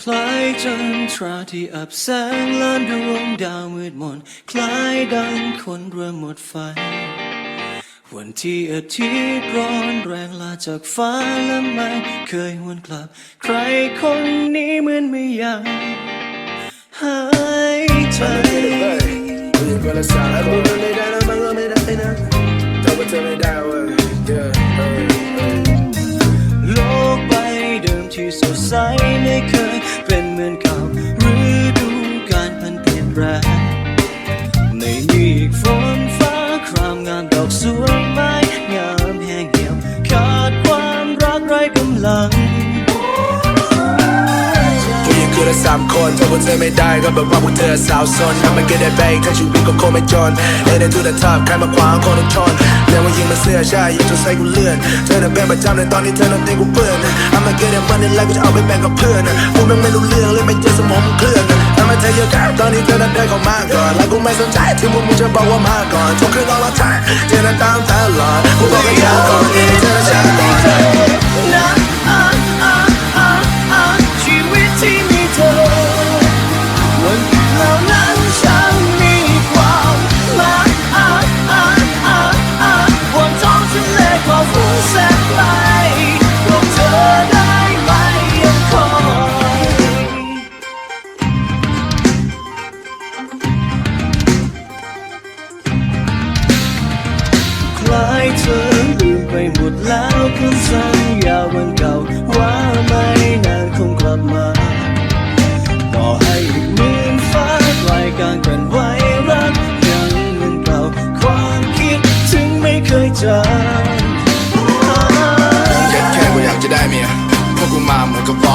คล้ายจันทราที่อับแสงล้านดวงดาวมืดมน คล้ายดังคนเริ่มหมดไฟ วันที่อาทิตย์ร้อนแรงลาจากฟ้าและไม่เคยหวนกลับ ใครคนนี้เหมือนไม่ยากหายใจ Oye, con la sala, con la mira, no me lo mira, mira. Todo te me da, güey. Yeah, hey, hey. โลกใบเดิมที่สดใสไม่เคยเป็นเหมือนเก่าฤดูการพันเปลี่ยนแปลงไม่มีามคนถ้าพวกเธอไม่ได้ก็แบบว่าพวกเธอสาวซนทำมันก็ได้ไปถ้าชีวิตก็คงไม่จนเล่นในทุกทางใครมาขวางคนต้องชนเรียกว่ายิงมันเสื้อใช่ยิงจนใส่กูเลื่อนเธอน่ะเป็นประจำในตอนนี้เธอนั้นตีกูเปื้อนเอามาเก็ตมันในไลฟ์กูจะเอาไปแบ่งกับเพื่อนพูดมันไม่รู้เรื่องเลยไม่เจอสมองมันเคลื่อนทำไมเธอเยอะกันตอนนี้เธอนั้นเดินเข้ามาก่อนแล้วกูไม่สนใจที่พวกมึงจะบอกว่ามาก่อนทุกคืนตลอดทางเธอนั้นตามตลอดกูบอกให้ช้าก่อนเธอนั้นช้าก่อน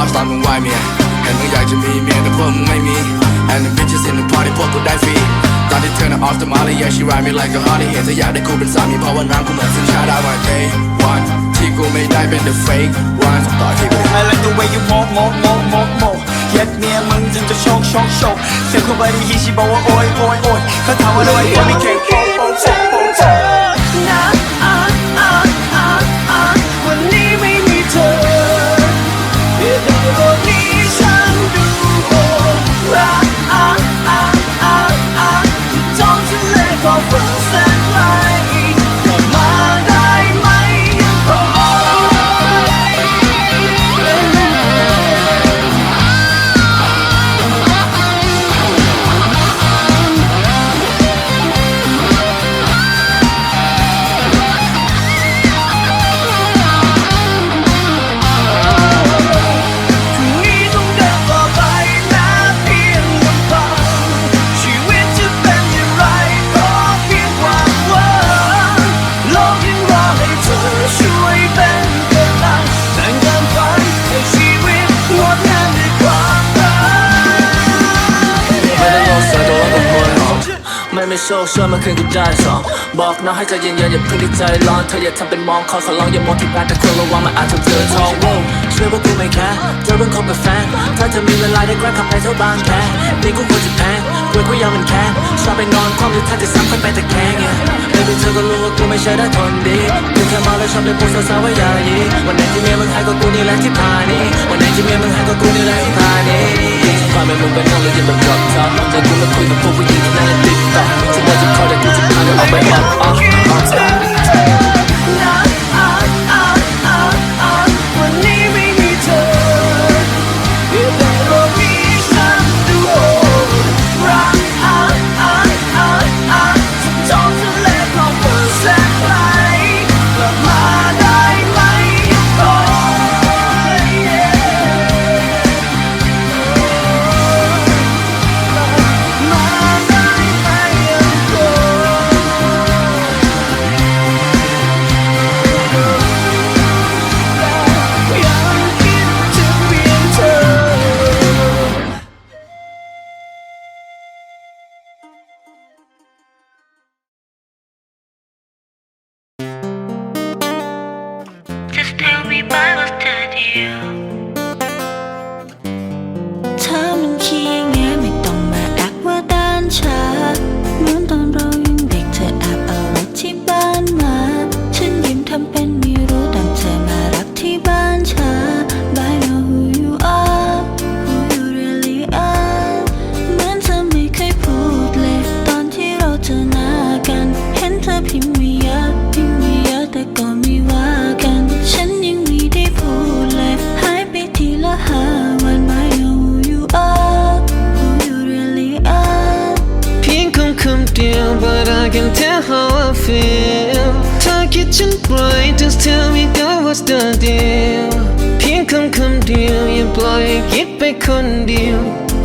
March ตอนมึงไหวเมียเห็นมึงอยากจะมีเมียแต่พวกมึงไม่มี And the bitches in the party พวกกูได้ฟรีตอนที่เธอน่ะ off the molly yeah she ride me like a honey เห็นเธออยากได้คู่เป็นสามีเพราะว่าน้ำกูเหมือนสัญชาติได้ one day one ที่กูไม่ได้เป็น the fake one ต่อที่กู I like the way you move move move move move เย็ดเมียมึงถึงจะโชคโชคโชคเสียงคนไปได้ยินชีบอกว่าโอ้ยโอ้ยโอ้ยเขาถามว่าทำไมกูไม่เก่งโป๊ะโป๊ะโป๊ะโป๊ะโป๊ะนะอะ กช่วยมาคืนกูได้สองบอกน้องให้ใจเย็นๆอย่าเพิ่งดีใจร้อนเธออย่าทำเป็นมองคอยขอร้องอย่ามองที่แบนแต่ควรระวังมันอาจทำเธอท้องว้ ช่วยพวกกูไม่แค่เธอเพิ่งคบกับแฟน ถ้าเธอมีเวลาได้แกล้งขับไปเท่าบางแคนี่กูควรจะแพงกลัวกูยังมันแค้นชอบไปนอนความหรือถ้าจะซ้ำค่อยไปแตะแคงเนี่ยไม่เป็นเธอก็รู้ว่ากูไม่ใช่ได้ทนดีกูแค่มาแล้วชอบเล่นพวกสาวๆว่าอย่ายีวันไหนที่เมียมึงหายก็กูนี่แหละที่พานี่วันไหนที่เมียมึงหายก็กูนี่แหละที่พานี่ความเป็นมึงเป็นน้องเลยยังแบบรับท็อปแต่กูไม่คุยกับพวกผู้หญิงที่นั่นติ๊กต็อกที่ได้จะคอยแต่กูจะพาเธอออกไปออกออกออก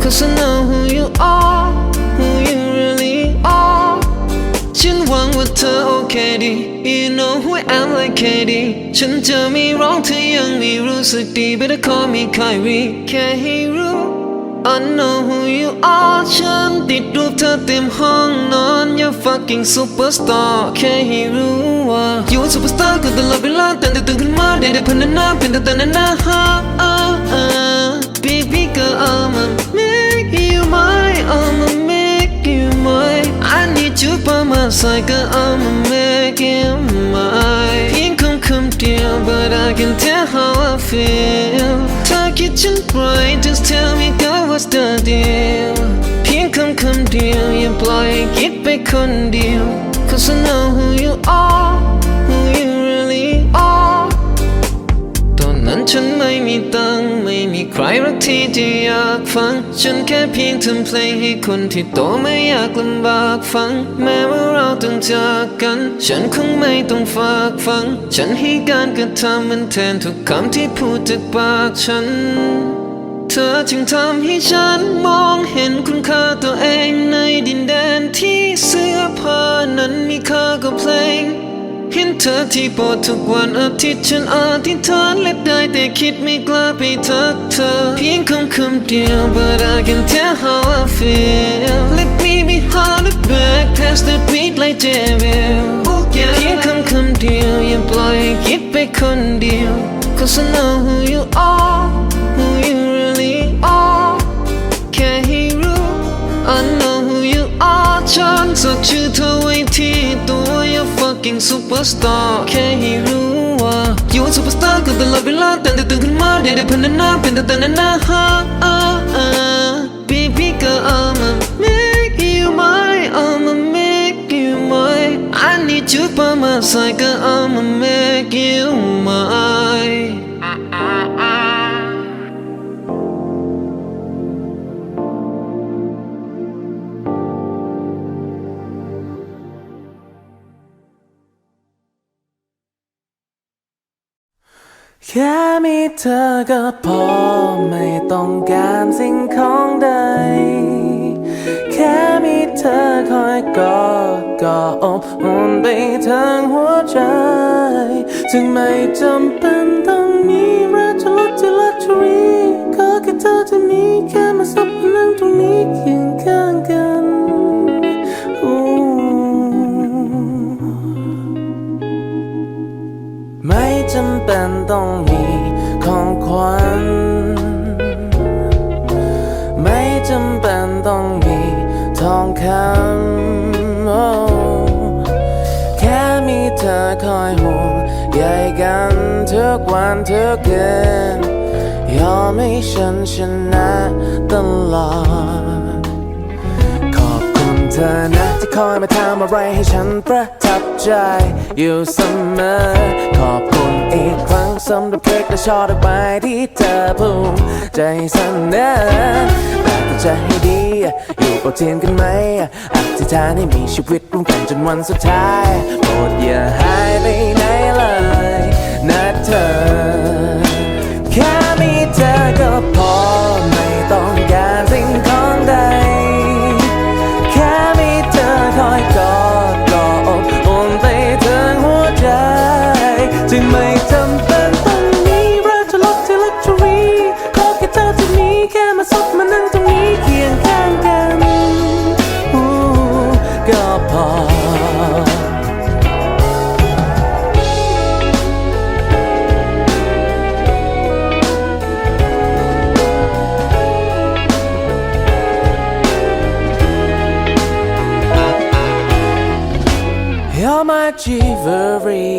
Cause I know who you are who you really are ฉันหวังว่าเธอโอเคดี You know who I am like Katie ฉันจะไม่ร้องเธอยังไม่รู้สึกดี Better call me Kyrie แค่ให้รู้ I know who you are ฉันติดรูปเธอเต็มห้องนอน You're fucking superstar แค่ให้รู้ว่า You a superstar ก็ตลอดเวลาตั้งแต่ตื่นขึ้นมาได้แต่พันนาเป็นแต่แต่นานาฮะ Baby girl I'ma man I'ma make you mine I need you by my side girl I'ma make you mine เพียงคำคำเดียว but I can tell how I feel ถ้าคิดฉันไป just tell me girl what's the deal เพียงคำคำเดียวอย่าปล่อยให้คิดไปคนเดียว Cause I know who you are ฉันไม่มีตังค์ไม่มีใครรักที่จะอยากฟัง ฉันแค่เพียงทำเพลงให้คนที่โตไม่อยากลำบากฟัง แม้ว่าเราต้องจากกัน ฉันคงไม่ต้องฝากฟัง ฉันให้การกระทำมันแทนทุกคำที่พูดจากปากฉัน เธอจึงทำให้ฉันมองเห็นคุณค่าตัวเองในดินแดนที่เสื้อผ้านั้นมีค่ากว่าเพลง เห็นเธอที่โปรดทุกวันอาทิตย์ฉันอธิษฐานและได้แต่คิดไม่กล้าไปทักเธอ เพียงคำคำเดียว but I can tell how I feel let me be hard the back past the beat like devil เพียงคำคำเดียวอย่าปล่อยให้คิดไปคนเดียว cause I know who you are who you really are แค่ให้รู้ I know who you are ฉันสักชื่อเธอไว้ที่ตัว You're fucking superstar แค่ให้รู้ว่า You a superstar ก็ตลอดเวลาแต่ตื่นขึ้นมาได้ได้พันนาเป็นแต่แต่นานาฮะ Baby girl I'ma make you mine I'ma make you mine I need you by my side girl I'ma make you mine「 มีเธอก็พอ ไม่ต้องการสิ่งของใด แค่มีเธอคอยกอดก็อบอุ่นไปทั้งหัวใจจึงไม่จำเป็นต้องมีราชรถที่ลักชัวรี่ก็แค่เธอจะมีแค่มาสับนั่งตรงนี้เคียงข้างกันอู้ไม่จำเป็นต้องมี ของขวัญ ไม่จำเป็นต้องมีทองคำโอ้แค่มีเธอคอยห่วงใยกันทุกวันทุกคืนยอมให้ฉันชนะตลอด ขอบคุณเธอนะที่คอยมาทำอะไรให้ฉันประทับใจอยู่เสมอ ขอบคุณ สำหรับเพลงและชอดอกไม้ที่เธอภูมิใจเสนอแต่ก็จะให้ดี อยู่โปรเทียนกันไหมอธิษฐานให้มีชีวิตร่วมกันจนวันสุดท้ายโปรดอย่าหาย my jewelry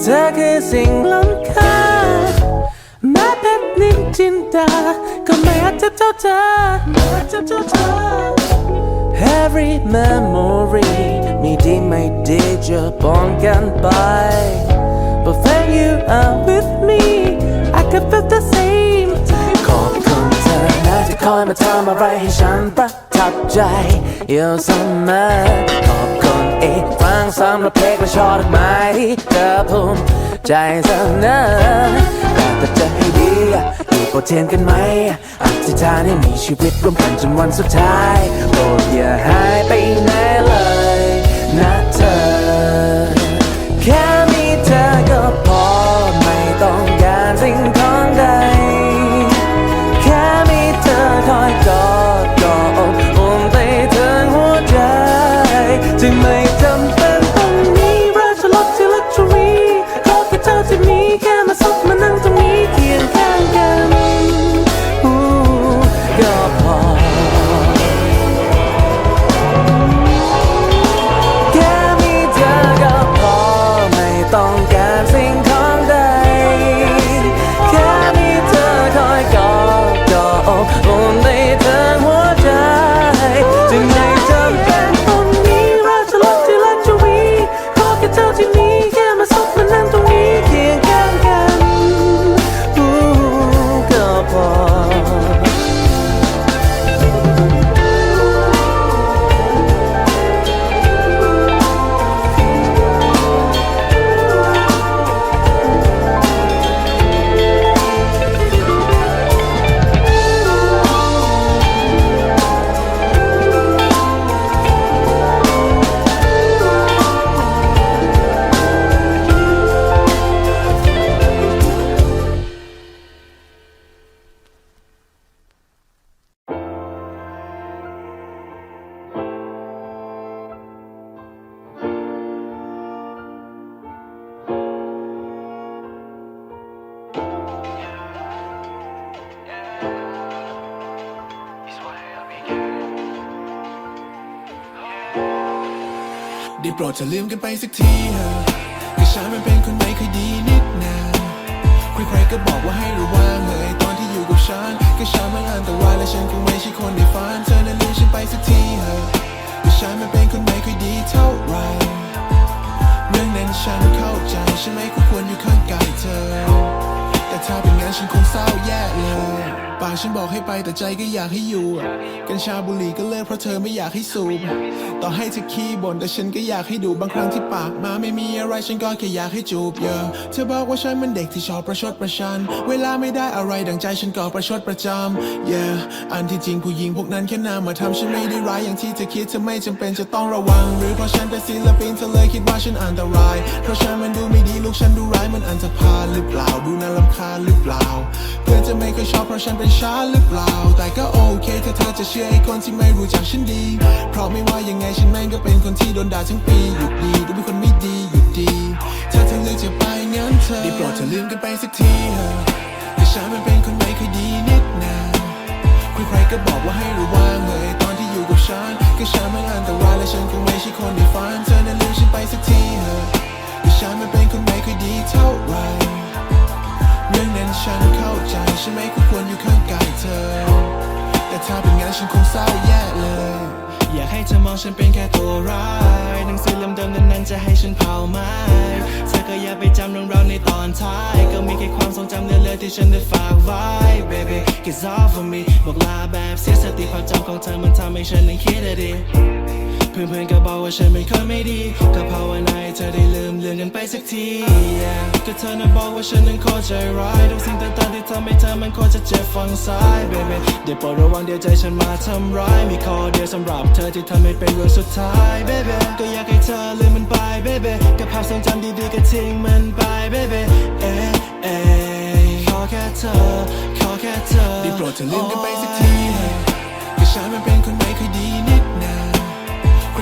เธอคือสิ่งล้ำค่าแม้เพชรนินจินดาก็ไม่อาจจะเท่าเธอไม่อาจจะเท่าเธอ Every memory มีดีไม่ดีจะป้องกันไป But when you are with me I can feel the same ขอบคุณเธอนะที่คอยมาทำอะไรให้ฉันประทับใจอยู่เสมอขอบ คุณอีกครั้งสำหรับเพลงและชอดอกไม้ที่เธอภูมิใจเสนอแต่จะให้ดีอยู่โปรเทียนกันไหมอธิษฐานให้มีชีวิตร่วมกันจนวันสุดท้ายโปรดอย่าหายไปไหน จะลืมกันไปสักทีเถอะก็ฉันมันเป็นคนไม่เคยดีนิดนาใครๆก็บอกว่าให้ระวังเลยตอนที่อยู่กับฉันก็ฉันมันอันตรายและฉันคงไม่ใช่คน ฉันบอกให้ไปแต่ใจก็อยากให้อยู่ กัญชาบุหรี่ก็เลิกเพราะเธอไม่อยากให้สูบ ต่อให้เธอขี้บ่นแต่ฉันก็อยากให้ดูบางครั้งที่ปากมาไม่มีอะไรฉันก็แค่อยากให้จูบเยอะเธอบอกว่าฉันมันเด็กที่ชอบประชดประชัน เวลาไม่ได้อะไรดังใจฉันก็ประชดประจำ yeah อันที่จริงผู้หญิงพวกนั้นแค่นามาทำฉันไม่ได้ร้ายอย่างที่เธอคิดเธอไม่จำเป็นจะต้องระวัง หรือเพราะฉันเป็นศิลปินเธอเลยคิดว่าฉันอันตราย เพราะฉันมันดูไม่ดีลูกฉันดูร้ายมันอันธพาลหรือเปล่าดูน่ารำคาญหรือเปล่าเพื่อนจะไม่เคยชอบเพราะฉันเป็นชาหรือเปล่า แต่ก็โอเคถ้าเธอจะเชื่อไอ้คนที่ไม่รู้จักฉันดี เพราะไม่ว่ายังไงฉันแม่งก็เป็นคนที่โดนด่าทั้งปีหยุดดีดูเป็นคนไม่ดีหยุดดี ถ้าเธอเลือกจะไปงั้นเธอได้โปรดเธอลืมกันไปสักทีเถอะแต่ฉันมันเป็นคนไม่เคยดีนิดนาใครๆก็บอกว่าให้ระวังเลยตอนที่อยู่กับฉันก็ฉันมันอันตรายและฉันคงไม่ใช่คนในฝันเธอนั้นลืมฉันไปสักทีเถอะก็ฉันมันเป็นคนไม่เคยดีเท่าไหร เรื่องนั้นฉันเข้าใจฉันไม่คควรอยู่ข้างกายเธอ แต่ถ้าเป็นงั้นฉันคงเศร้าแย่เลย อยากให้เธอมองฉันเป็นแค่ตัวร้ายหนังสือเล่มเดิมนั้นจะให้ฉันเผาไหมเธอก็อย่าไปจำเรื่องราวในตอนท้าย ก็มีแค่ความทรงจำเลือนๆที่ฉันได้ฝากไว้ baby get off of me บอกลาแบบเสียสติความจำของเธอมันทำให้ฉันนั้นคิดอะดิ เพื่อนๆก็บอกว่าฉันเป็นคนไม่ดี ก็ภาวนาให้เธอได้ลืมเรื่องกันไปสักที yeah ก็เธอนั้นบอกว่าฉันนั้นโคตรใจร้ายทุกสิ่งต่างๆที่ทำให้เธอมันโคตรจะเจ็บฝังซ้าย baby เดี๋ยวโปรดระวังเดี๋ยวใจฉันมาทำร้าย มีข้อเดียวสำหรับเธอที่ทำให้เป็นเรื่องสุดท้าย baby ก็อยากให้เธอลืมมันไป baby กับภาพทรงจำดีๆก็ทิ้งมันไป baby เอ๊ะเอ๊ะขอแค่เธอ ขอแค่เธอได้โปรดเธอลืมกันไปสักทีเถอะก็ฉันมันเป็นคนไม่เคยดีนิดนา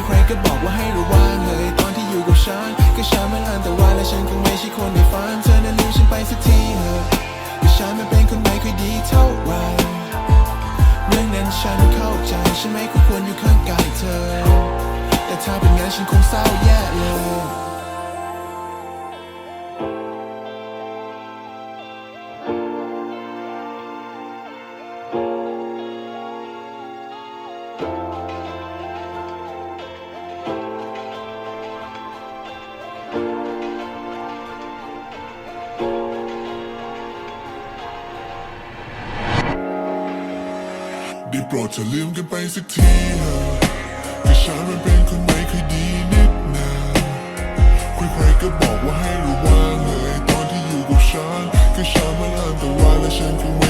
ใครก็บอกว่าให้ระวังเลยตอนที่อยู่กับฉันก็ฉันมันอันตรายและฉันคงไม่ใช่คนในฝันเธอนั้นลืมฉันไปสักทีเถอะก็ฉันมันเป็นคนไม่ สักทีนะแต่ฉันมันเป็นคนไม่ค่อยดีนิดนะใครๆก็บอกว่าให้ระวังเลยตอนที่อยู่กับฉันก็ฉันมันอันตรายและฉันคง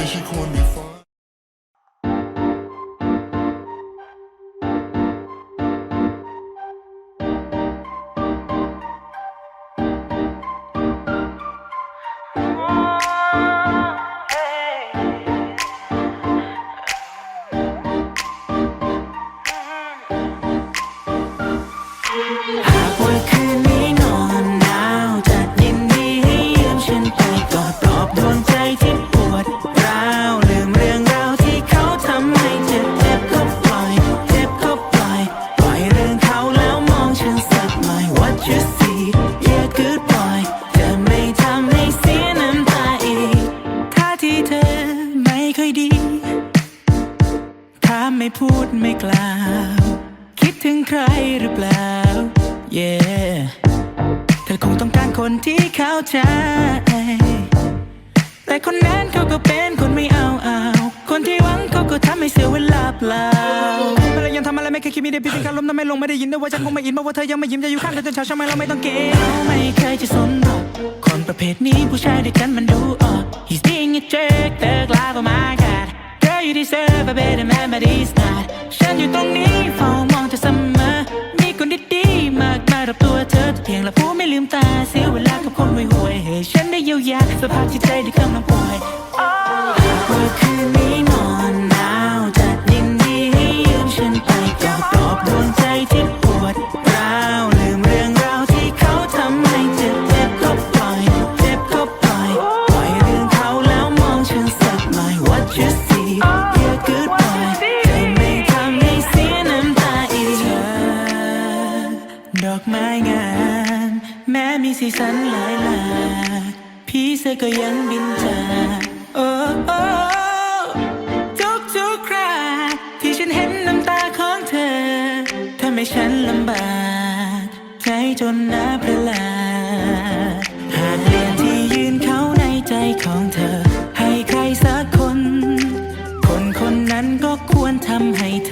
ใจ แต่คนนั้นเขาก็เป็นคนไม่เอาเอาคนที่หวังเขาก็ทำให้เสียเวลาเปล่าอะไรยังทำอะไรไม่เคยคิดมีแต่พิธีการล้มน้ำไม่ลงไม่ได้ยินด้วยว่าฉันคงไม่อินเพราะว่าเธอยังไม่ยิ้มจะอยู่ข้างเธอจนเช้าช่างไม่เราไม่ต้องเกรงเราไม่เคยจะสนหรกคนประเภทนี้ผู้ชายด้วยกันมันดูออก he's being a jerk เติร์กลาบ oh my god girl you deserve a better man but he's not ฉันอยู่ตรงนี้ for ให้ฉันลำบากใจจนน้าประหลาดหากเรื่องที่ยืนเขาในใจของเธอ ให้ใครสักคน คนคนนั้นก็ควรทำให้เธอ